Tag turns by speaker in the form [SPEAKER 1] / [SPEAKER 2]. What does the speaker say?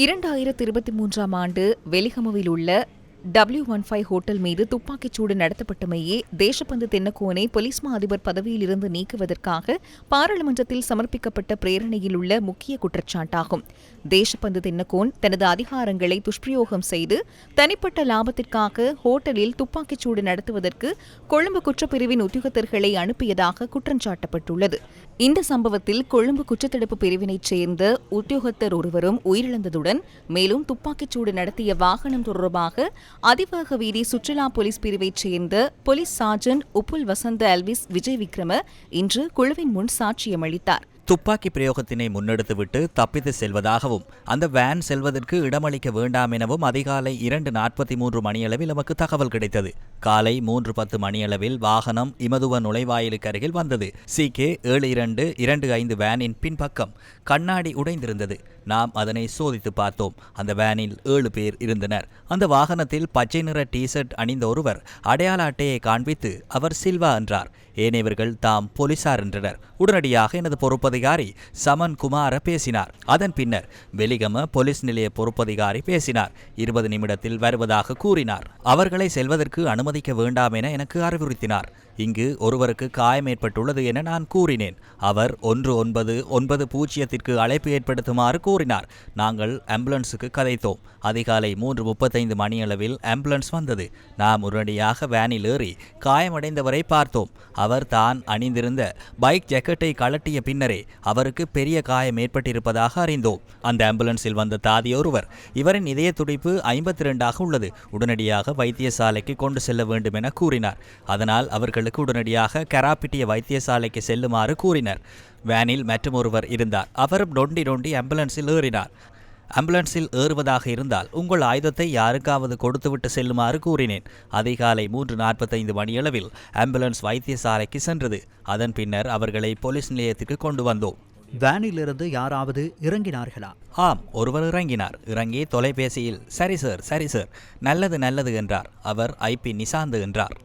[SPEAKER 1] இரண்டாயிரத்தி இருபத்தி மூன்றாம் ஆண்டு வெலிகமவில் உள்ள டபிள்யூ ஒன் ஃபைவ் ஹோட்டல் மீது துப்பாக்கிச்சூடு நடத்தப்பட்டமையே தேசப்பந்து தென்னக்கோனை போலீஸ் மா அதிபர் பதவியிலிருந்து நீக்குவதற்காக பாராளுமன்றத்தில் சமர்ப்பிக்கப்பட்ட பிரேரணையில் உள்ள முக்கிய குற்றச்சாட்டாகும். தேசப்பந்து தென்னக்கோன் தனது அதிகாரங்களை துஷ்பிரயோகம் செய்து தனிப்பட்ட லாபத்திற்காக ஹோட்டலில் துப்பாக்கிச்சூடு நடத்துவதற்கு கொழும்பு குற்றப்பிரிவின் உத்தியோகத்தர்களை அனுப்பியதாக குற்றஞ்சாட்டப்பட்டுள்ளது இந்த சம்பவத்தில் கொழும்பு குற்றத்தடுப்பு பிரிவினைச் சேர்ந்த உத்தியோகத்தர் ஒருவரும் உயிரிழந்ததுடன் மேலும் துப்பாக்கிச்சூடு நடத்திய வாகனம் தொடர்பாக அதிவேக வீதி சுற்றுலா போலீஸ் பிரிவைச் சேர்ந்த போலீஸ் சார்ஜன் உப்புல் வசந்த அல்விஸ் விஜய் விக்ரம இன்று குழுவின் முன் சாட்சியமளித்தார்
[SPEAKER 2] துப்பாக்கி பிரயோகத்தினை முன்னெடுத்துவிட்டு தப்பித்து செல்வதாகவும் அந்த வேன் செல்வதற்கு இடமளிக்க வேண்டாம் எனவும் அதிகாலை இரண்டு நாற்பத்தி மூன்று மணியளவில் நமக்கு தகவல் கிடைத்தது. காலை மூன்று பத்து மணியளவில் வாகனம் இமதுவ நுழைவாயிலுக்கு அருகில் வந்தது. சி கே ஏழு இரண்டு இரண்டு ஐந்து வேனின் பின்பக்கம். கண்ணாடி உடைந்திருந்தது. நாம் அதனை சோதித்து பார்த்தோம். அந்த வேனில் ஏழு பேர் இருந்தனர். அந்த வாகனத்தில் பச்சை நிற டிஷர்ட் அணிந்த ஒருவர் அடையாள அட்டையை காண்பித்து அவர் சில்வா என்றார். ஏனையவர்கள் தாம் போலீசார் என்றனர். உடனடியாக எனது பொறுப்பதிகாரி சமன் குமார பேசினார். அதன் பின்னர் வெலிகம போலீஸ் நிலைய பொறுப்பதிகாரி பேசினார். இருபது நிமிடத்தில் வருவதாக கூறினார். அவர்களை செல்வதற்கு அனுமதிக்க வேண்டாம் என எனக்கு அறிவுறுத்தினார். இங்கு ஒருவருக்கு காயம் ஏற்பட்டுள்ளது என நான் கூறினேன். அவர் ஒன்று ஒன்பது ஒன்பது பூஜ்ஜியத்திற்கு அழைப்பு ஏற்படுத்துமாறு கூறினார். நாங்கள் ஆம்புலன்ஸுக்கு கதைத்தோம். அதிகாலை மூன்று முப்பத்தைந்து மணியளவில் ஆம்புலன்ஸ் வந்தது. நாம் உடனடியாக வேனில் ஏறி காயமடைந்தவரை பார்த்தோம். அவர் தான் அணிந்திருந்த பைக் ஜெக்கெட்டை கழட்டிய பின்னரே அவருக்கு பெரிய காயம் ஏற்பட்டிருப்பதாக அறிந்தோம். அந்த ஆம்புலன்ஸில் வந்த தாதி ஒருவர் இவரின் இதய துடிப்பு ஐம்பத்தி ரெண்டாக உள்ளது. உடனடியாக வைத்தியசாலைக்கு கொண்டு செல்ல வேண்டும் என கூறினார். அதனால் அவர்களுக்கு உடனடியாக கராப்பிட்டிய வைத்தியசாலைக்கு செல்லுமாறு கூறினர். வேனில் மற்றொருவர் இருந்தார். அவரும் நொண்டி நொண்டி ஆம்புலன்ஸில் ஏறினார். ஆம்புலன்ஸில் ஏறுவதாக இருந்தால் உங்கள் ஆயுதத்தை யாருக்காவது கொடுத்துவிட்டு செல்லுமாறு கூறினேன். அதிகாலை மூன்று நாற்பத்தைந்து மணியளவில் ஆம்புலன்ஸ் வைத்தியசாலைக்கு சென்றது. அதன் பின்னர் அவர்களை போலீஸ் நிலையத்துக்கு கொண்டு வந்தோம்.
[SPEAKER 3] வேனிலிருந்து யாராவது இறங்கினார்களா?
[SPEAKER 2] ஆம் ஒருவர் இறங்கினார். இறங்கி தொலைபேசியில் சரி சார் சரி சார் நல்லது நல்லது என்றார். அவர் ஐபி நிசாந்து என்றார்.